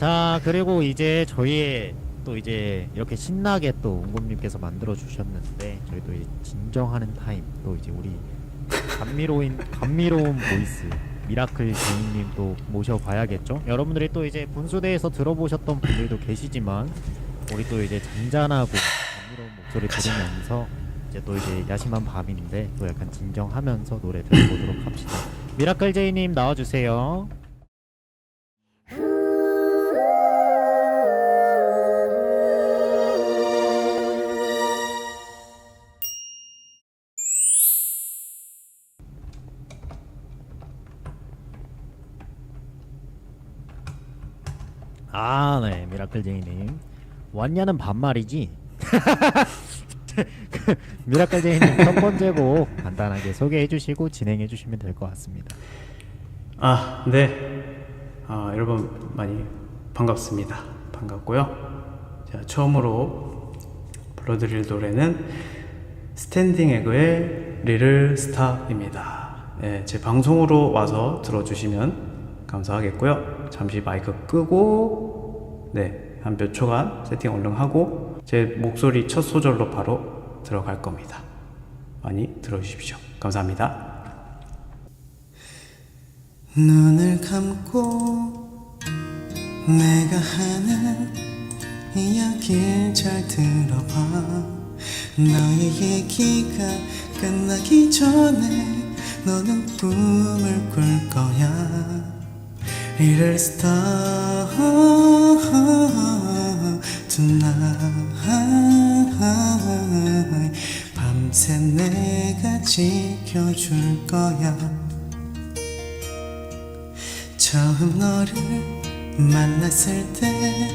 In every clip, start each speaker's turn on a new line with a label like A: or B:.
A: 자 그리고 이제 저희의 또 이제 이렇게 신나게 또 웅곰님께서 만들어 주셨는데 저희도 이제 진정하는 타임 또 이제 우리 감미로운 감미로운 보이스 미라클 제이님 또 모셔봐야겠죠. 여러분들이 또 이제 분수대에서 들어보셨던 분들도 계시지만 우리 또 이제 잔잔하고 감미로운 목소리 들으면서 이제 또 이제 야심한 밤인데 또 약간 진정하면서 노래 들어보도록 합시다. 미라클 제이님 나와주세요. 아, 네, 미라클 제이님. 왔냐는 반말이지. 미라클 제이님 첫 번째 곡 간단하게 소개해 주시고 진행해 주시면 될 것 같습니다.
B: 아, 네. 아, 여러분 많이 반갑습니다. 반갑고요. 자, 처음으로 불러드릴 노래는 스탠딩 에그의 리를 스타입니다. 네, 제 방송으로 와서 들어주시면 감사하겠고요. 잠시 마이크 끄고, 네, 한 몇 초간 세팅 얼른 하고, 제 목소리 첫 소절로 바로 들어갈 겁니다. 많이 들어주십시오. 감사합니다. 눈을 감고 내가 하는 이야기를 잘 들어봐 너의 얘기가 끝나기 전에 너는 꿈을 꿀 거야 Star tonight 밤새 내가 지켜줄 거야 처음 너를 만났을 때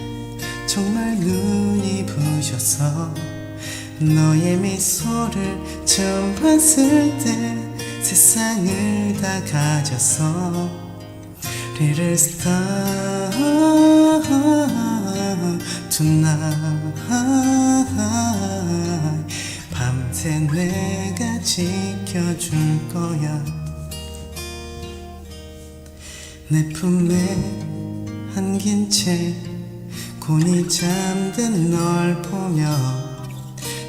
B: 정말 눈이 부셔서 너의 미소를 처음 봤을 때 세상을 다 가졌어 Little star tonight 밤새 내가 지켜줄 거야 내 품에 안긴 채 곤히 잠든 널 보며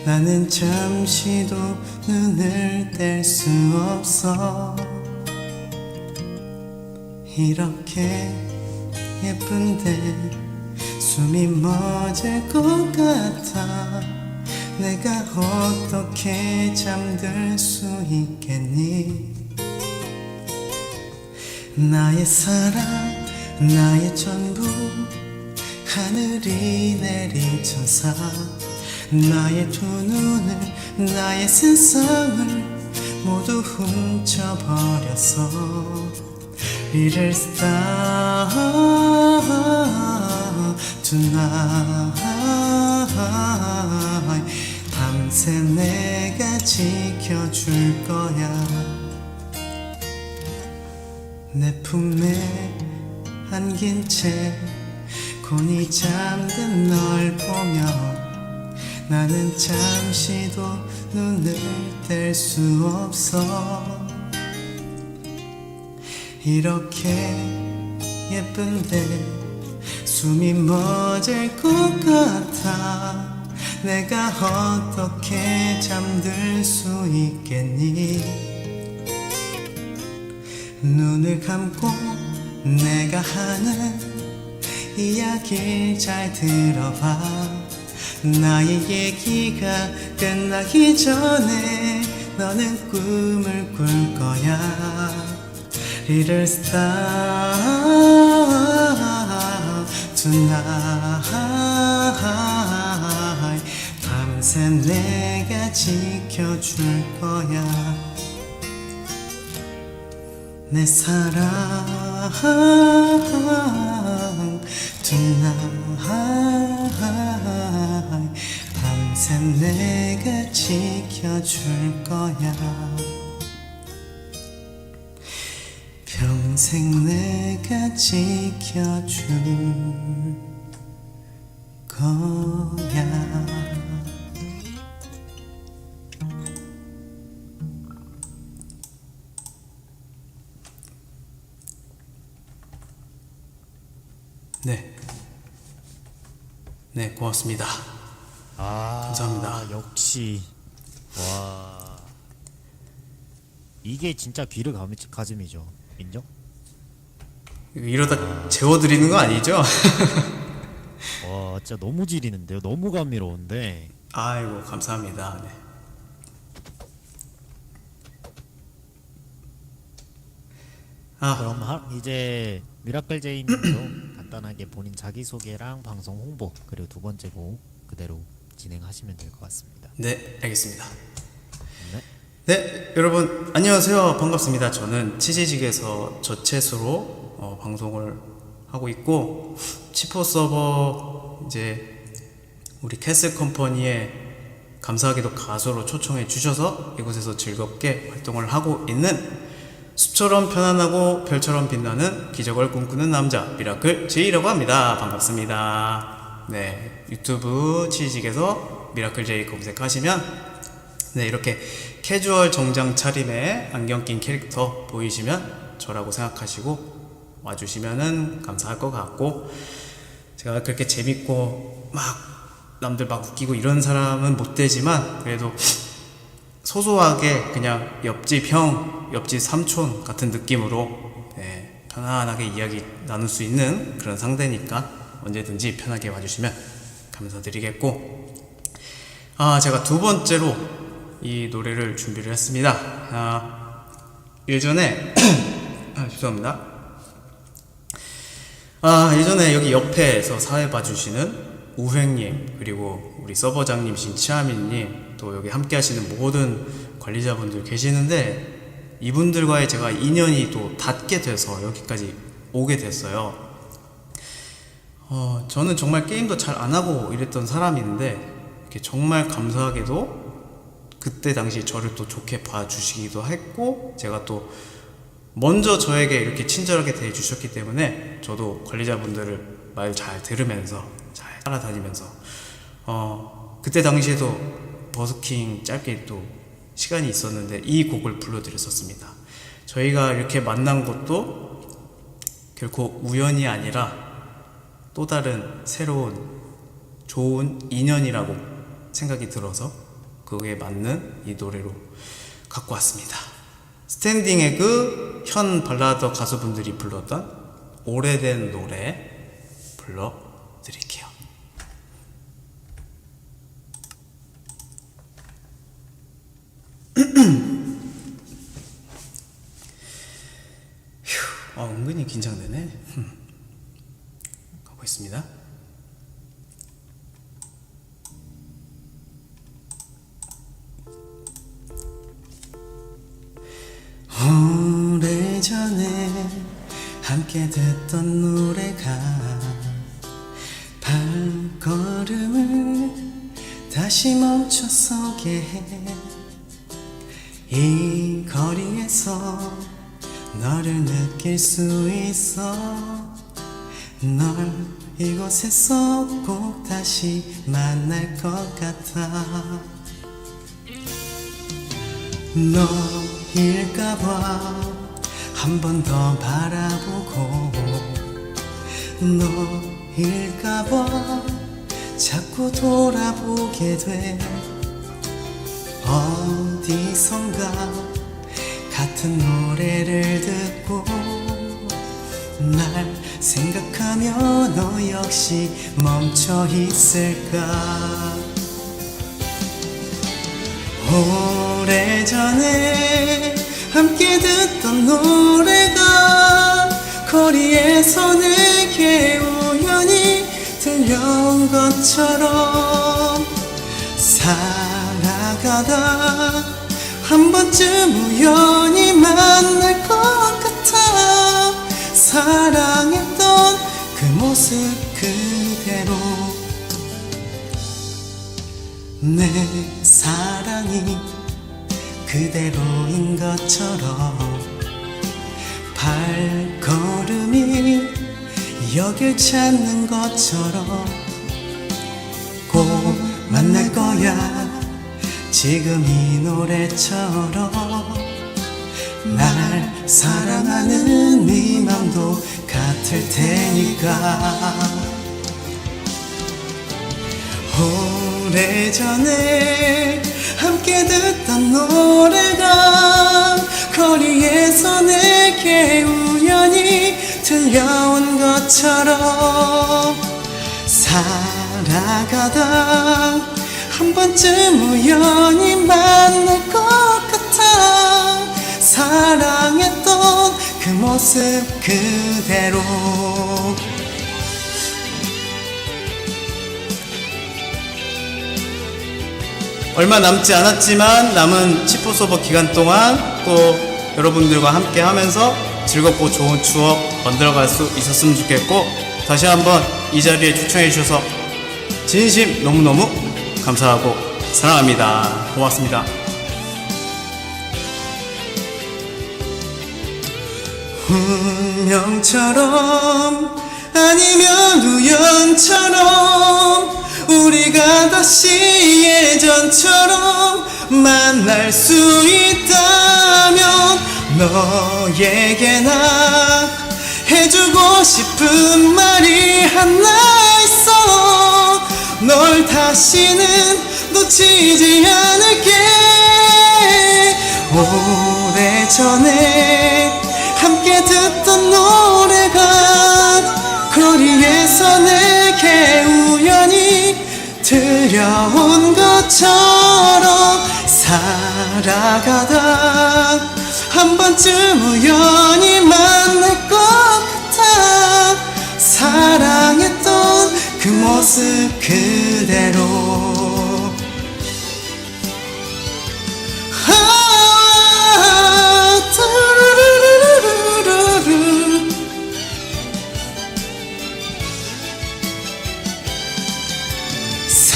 B: 나는 잠시도 눈을 뗄 수 없어 이렇게 예쁜데 숨이 멎을 것 같아. 내가 어떻게 잠들 수 있겠니? 나의 사랑 나의 전부 하늘이 내린 천사 나의 두 눈을 나의 세상을 모두 훔쳐버렸어 Little star tonight 밤새 내가 지켜줄 거야. 내 품에 안긴 채 곤히 잠든 널 보며 나는 잠시도 눈을 뗄 수 없어 이렇게 예쁜데 숨이 멎을 것 같아. 내가 어떻게 잠들 수 있겠니? 눈을 감고 내가 하는 이야기를 잘 들어봐. 나의 얘기가 끝나기 전에 너는 꿈을 꿀 거야 Little star tonight 밤새 내가 지켜줄 거야 내 사랑 tonight 밤새 내가 지켜줄 거야 내가 지켜줄 거야 네 네, 고맙습니다.
A: 아
B: 감사합니다.
A: 역시 와 이게 진짜 귀를 감- 가짐이죠 인정?
B: 이러다 재워드리는 거 아니죠?
A: 와 진짜 너무 지리는데요 너무 감미로운데
B: 아이고, 감사합니다. 네. 아,
A: 그럼 하, 이제 미라클 제이님도 간단하게 본인 자기 소개랑 방송 홍보 그리고 두 번째 곡 그대로 진행하시면 될 것 같습니다
B: 네, 알겠습니다.
A: 네.
B: 네, 여러분 안녕하세요. 반갑습니다. 저는 치지직에서 저체수로 어, 방송을 하고 있고 치포 서버 이제 우리 캐슬 컴퍼니에 감사하게도 가수로 초청해 주셔서 이곳에서 즐겁게 활동을 하고 있는 숲처럼 편안하고 별처럼 빛나는 기적을 꿈꾸는 남자 미라클 제이라고 합니다. 반갑습니다. 네, 유튜브 치지직에서 미라클 제이 검색하시면 네, 이렇게 캐주얼 정장 차림의 안경 낀 캐릭터 보이시면 저라고 생각하시고 와주시면은 감사할 것 같고 제가 그렇게 재밌고 막 남들 막 웃기고 이런 사람은 못 되지만 그래도 소소하게 그냥 옆집 형, 옆집 삼촌 같은 느낌으로 네, 편안하게 이야기 나눌 수 있는 그런 상대니까 언제든지 편하게 와주시면 감사드리겠고. 아, 제가 두 번째로 이 노래를 준비를 했습니다. 아, 예전에, 아, 죄송합니다. 아, 예전에 여기 옆에서 사회 봐주시는 우행님, 그리고 우리 서버장님이신 치아민님, 또 여기 함께 하시는 모든 관리자분들 계시는데, 이분들과의 제가 인연이 또 닿게 돼서 여기까지 오게 됐어요. 어, 저는 정말 게임도 잘 안 하고 이랬던 사람인데, 정말 감사하게도 그때 당시 저를 또 좋게 봐주시기도 했고 제가 또 먼저 저에게 이렇게 친절하게 대해주셨기 때문에 저도 관리자분들을 말 잘 들으면서 잘 따라다니면서 어 그때 당시에도 버스킹 짧게 또 시간이 있었는데 이 곡을 불러드렸었습니다. 저희가 이렇게 만난 것도 결코 우연이 아니라 또 다른 새로운 좋은 인연이라고 생각이 들어서 그에 맞는 이 노래로 갖고 왔습니다. 스탠딩 에그 현 발라더 가수분들이 불렀던 오래된 노래 불러드릴게요. 휴, 아, 은근히 긴장되네. 있습니다. 듣던 노래가 발걸음을 다시 멈춰서게 해 이 거리에서 너를 느낄 수 있어. 널 이곳에서 꼭 다시 만날 것 같아. 너일까봐 한 번 더 바라보고 너일까봐 자꾸 돌아보게 돼. 어디선가 같은 노래를 듣고 날 생각하며 너 역시 멈춰 있을까? 오래전에 함께 듣던 노래가 거리에서 내게 우연히 들려온 것처럼 살아가다. 한 번쯤 우연히 만날 것 같아 사랑했던 그 모습 그대로. 내 사랑이 그대로인 것처럼 발 걸음이 여길 찾는 것처럼 꼭 만날 거야. 지금 이 노래처럼 날 사랑하는 네 맘도 같을 테니까. 오래전에 함께 듣던 노래가 거리에서 내 게 우연히 들려온 것처럼 살아가다 한 번쯤 우연히 만날 것 같아 사랑했던 그 모습 그대로. 얼마 남지 않았지만 남은 치포 서버 기간 동안 또 여러분들과 함께 하면서 즐겁고 좋은 추억 만들어갈 수 있었으면 좋겠고 다시 한번 이 자리에 초청해 주셔서 진심 너무너무 감사하고 사랑합니다. 고맙습니다. 운명처럼 아니면 우연처럼 우리가 다시 예전처럼 만날 수 있다면 너에게 나 해주고 싶은 말이 하나 있어. 널 다시는 놓치지 않을게. 오래전에 함께 듣던 노래가 거리에서 내게 우연히 들려온 것처럼 살아가다 한 번쯤 우연히 만날 것 같아. 사랑했던 그 모습 그대로. 아.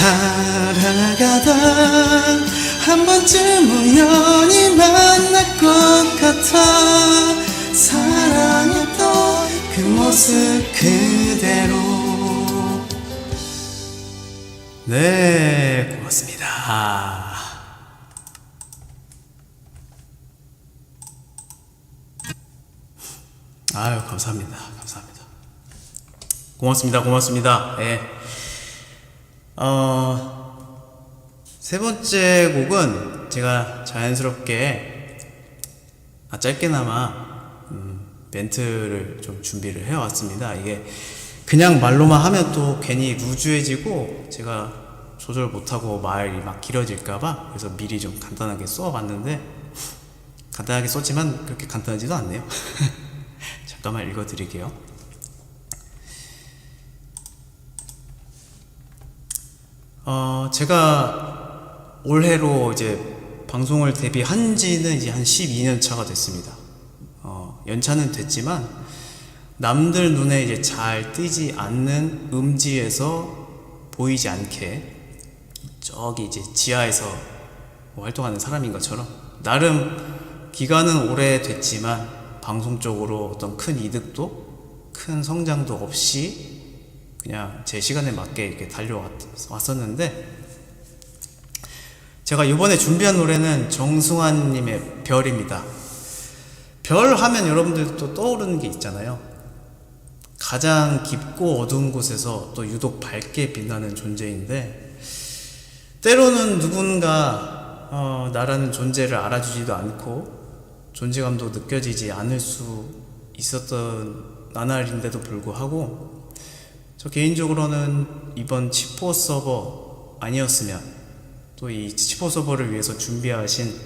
B: 살아가다. 한 번쯤 것 같아 사랑했던 그 모습 그대로. 네 고맙습니다. 아유 감사합니다. 감사합니다. 고맙습니다. 고맙습니다. 예. 어, 세 번째 곡은 제가 자연스럽게 아, 짧게나마 음, 멘트를 좀 준비를 해왔습니다. 이게 그냥 말로만 하면 또 괜히 루즈해지고 제가 조절 못하고 말이 막 길어질까봐 그래서 미리 좀 간단하게 써봤는데 간단하게 썼지만 그렇게 간단하지도 않네요. 잠깐만 읽어드릴게요. 어, 제가 올해로 이제 방송을 데뷔한 지는 이제 한 12년 차가 됐습니다. 어, 연차는 됐지만 남들 눈에 이제 잘 띄지 않는 음지에서 보이지 않게 저기 이제 지하에서 뭐 활동하는 사람인 것처럼 나름 기간은 오래 됐지만 방송적으로 어떤 큰 이득도 큰 성장도 없이 그냥 제 시간에 맞게 이렇게 달려왔었는데 제가 이번에 준비한 노래는 정승환님의 별입니다. 별 하면 여러분들도 떠오르는 게 있잖아요. 가장 깊고 어두운 곳에서 또 유독 밝게 빛나는 존재인데 때로는 누군가 어, 나라는 존재를 알아주지도 않고 존재감도 느껴지지 않을 수 있었던 나날인데도 불구하고 저 개인적으로는 이번 치포 서버 아니었으면 또 이 치포 서버를 위해서 준비하신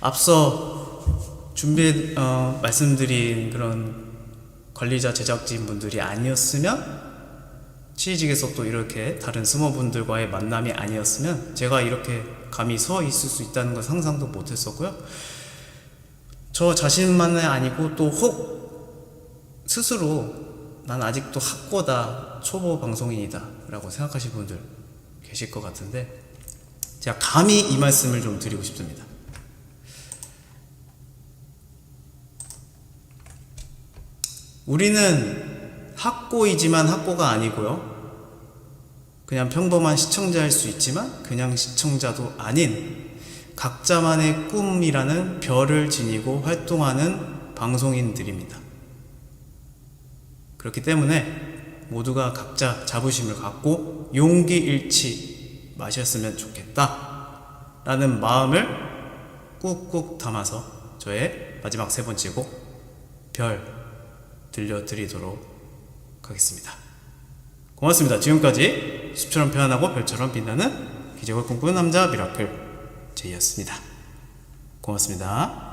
B: 앞서 준비 어, 말씀드린 그런 관리자 제작진 분들이 아니었으면 치즈직에서 또 이렇게 다른 스모분들과의 만남이 아니었으면 제가 이렇게 감히 서 있을 수 있다는 걸 상상도 못했었고요. 저 자신만이 아니고 또 혹 스스로 난 아직도 학고다 초보 방송인이다 라고 생각하시는 분들 계실 것 같은데 제가 감히 이 말씀을 좀 드리고 싶습니다 우리는 학고이지만 학고가 아니고요 그냥 평범한 시청자일 수 있지만 그냥 시청자도 아닌 각자만의 꿈이라는 별을 지니고 활동하는 방송인들입니다. 그렇기 때문에 모두가 각자 자부심을 갖고 용기 잃지 마셨으면 좋겠다. 라는 마음을 꾹꾹 담아서 저의 마지막 세 번째 곡, 별 들려드리도록 하겠습니다. 고맙습니다. 지금까지 숲처럼 편안하고 별처럼 빛나는 기적을 꿈꾸는 남자 미라클 제이였습니다. 고맙습니다.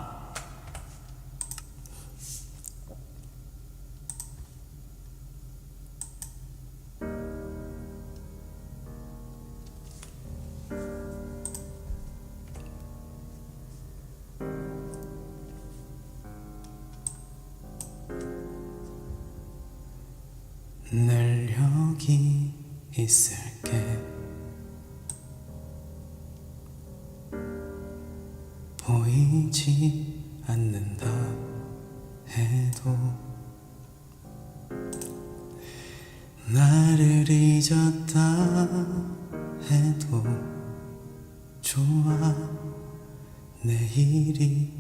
B: 나를 잊었다 해도 좋아. 내일이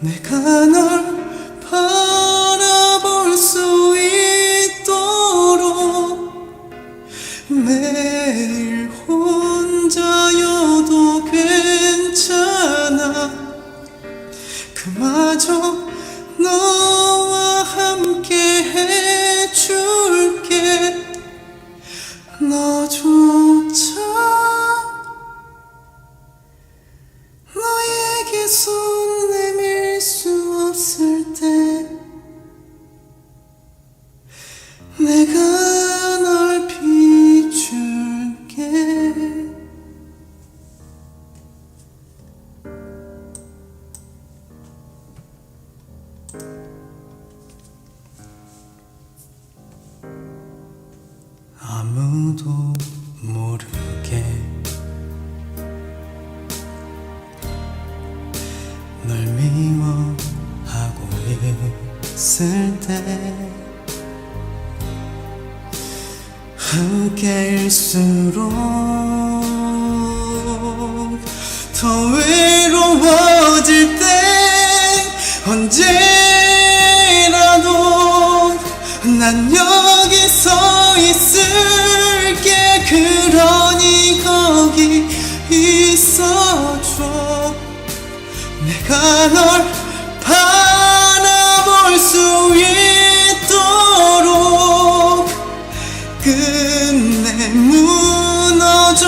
B: 내가 널 바라볼 수 있도록 매일 혼자여도 괜찮아. 그마저 너와 함께 해줄게. 너조차 때 내가 서 있을게. 그러니 거기 있어줘. 내가 널 바라볼 수 있도록 끝내 무너져도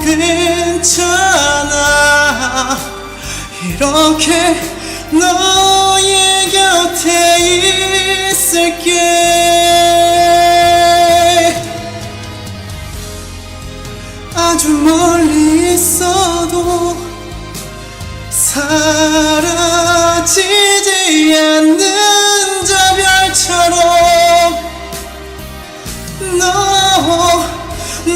B: 괜찮아. 이렇게 너의 곁에 있을게 아주 멀리 있어도 사라지지 않는 저 별처럼 너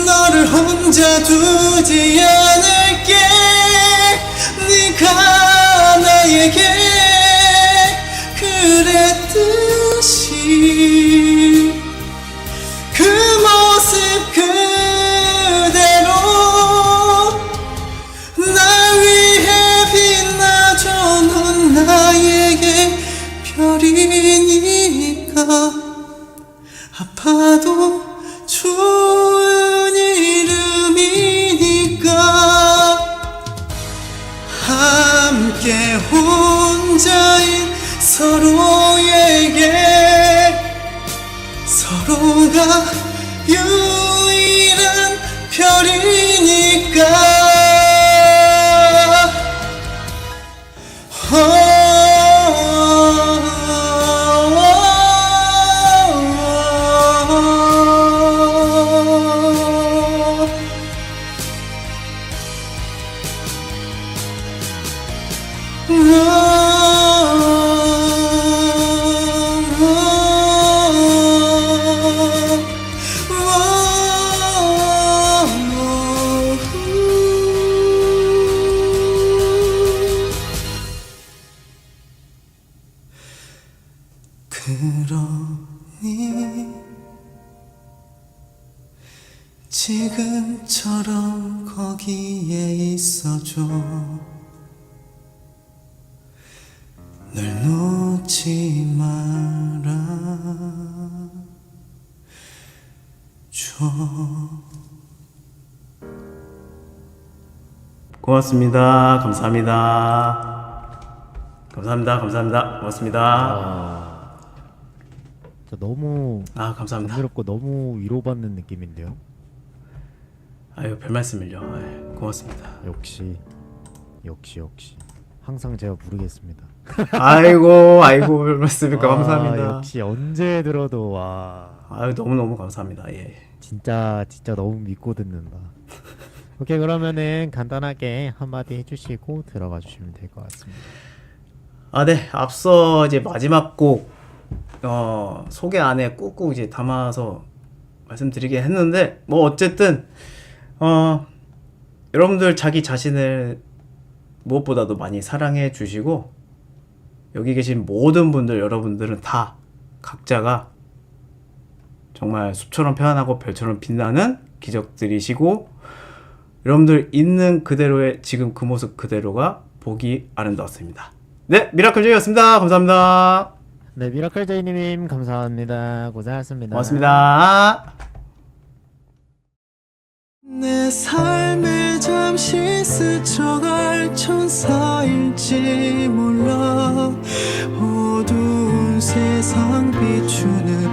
B: 너를 혼자 두지 않을게. 네가 나에게 혼자인 서로에게 서로가 유 지금처럼 거기에 있어줘. 널 놓지 말아 줘. 고맙습니다. 감사합니다. 감사합니다. 감사합니다. 고맙습니다.
A: 아, 진짜 너무
B: 아 감사합니다.
A: 감미롭고 너무 위로받는 느낌인데요.
B: 아유 별 말씀을요 아유, 고맙습니다
A: 역시 역시 역시 항상 제가 부르겠습니다.
B: 아이고 아이고 별 말씀일까
A: 아,
B: 감사합니다
A: 역시 언제 들어도 와
B: 아유 너무 너무 감사합니다 예
A: 진짜 진짜 너무 믿고 듣는다. 오케이 그러면은 간단하게 한마디 해주시고 들어가 주시면 될 것 같습니다.
B: 아, 네. 앞서 이제 마지막 곡, 어, 소개 안에 꾹꾹 이제 담아서 말씀드리긴 했는데, 뭐, 어쨌든, 어, 여러분들 자기 자신을 무엇보다도 많이 사랑해 주시고, 여기 계신 모든 분들, 여러분들은 다 각자가 정말 숲처럼 편안하고 별처럼 빛나는 기적들이시고, 여러분들 있는 그대로의 지금 그 모습 그대로가 보기 아름다웠습니다. 네, 미라클 제이였습니다. 감사합니다.
A: 네 미라클 제이님 감사합니다. 고생하셨습니다.
B: 고맙습니다. 내 삶을 잠시 스쳐갈 천사일지 몰라. 어두운 세상 비추는